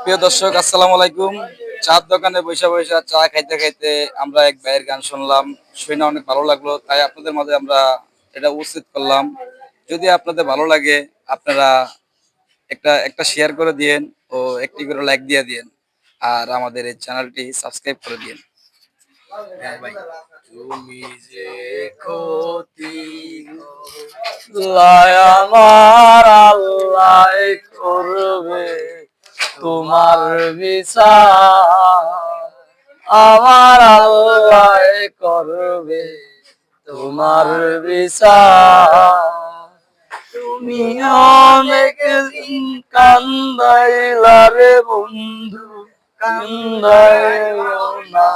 প্রিয় দর্শক, আসসালামু আলাইকুম। চার দোকানে বৈশা বৈশা চা খাইতে খাইতে আমরা এক ভাইয়ের গান শুনলাম। শুনে অনেক ভালো লাগল, তাই আপনাদের মাঝে আমরা এটা উপস্থিত করলাম। যদি আপনাদের ভালো লাগে, আপনারা একটা একটা শেয়ার করে দিয়েন ও একটি করে লাইক দিয়ে দিয়েন। আর আমাদের এই চ্যানেলটি সাবস্ক্রাইব করে দিয়েন। তুমি যে ক্ষতি আমার আল্লাহ করবে। তোমার বিচার আমার আল্লাহ করবে। তোমার বিচার। কান্দাইলা বন্ধু কান্দাইও না।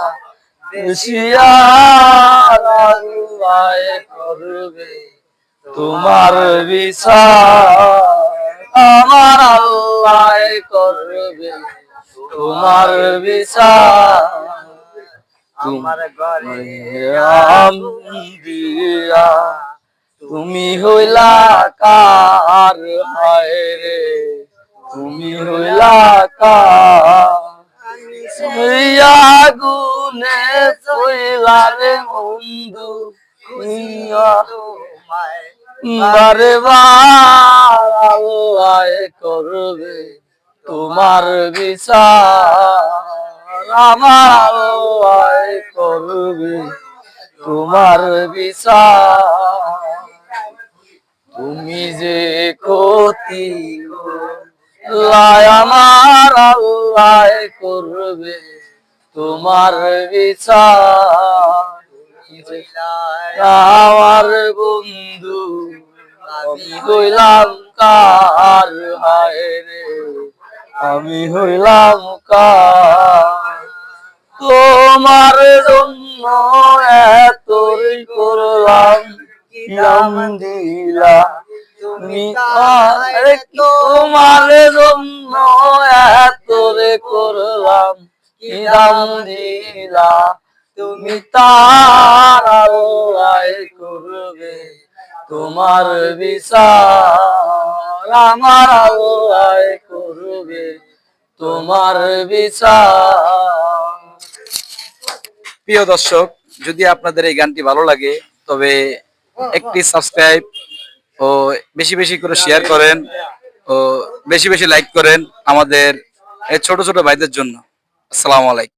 করবে। তোমার বিচার আমার আল্লাহ করবে তোমার বিচার। তোমার ঘরে দিয়া তুমি হইলা কার হায় রে? তুমি হইলা কার? গুনে বন্ধু কুইয়া বারে আল্লাহ করবে তোমার বিচার আমার আল্লাহ করবে তোমার বিচার তুমি যে লাই আমার আল্লাহ করবে তোমার বিচার আমার বন্ধু আমি হইলাম কার হায় রে? আমি হইলাম কার? তোমার জন্য এত করলাম, কিরাম দিলা তোমার জন্য এতরে করলাম, কিরাম দিলা তুমি তার করবে। তোমার বিচার আমার আল্লাহ করবে। তোমার বিচার। প্রিয় দর্শক, যদি আপনাদের এই গানটি ভালো লাগে, তবে একটি সাবস্ক্রাইব ও বেশি বেশি করে শেয়ার করেন ও বেশি বেশি লাইক করেন আমাদের ছোট ছোট ভাইদের জন্য। আসসালামু আলাইকুম।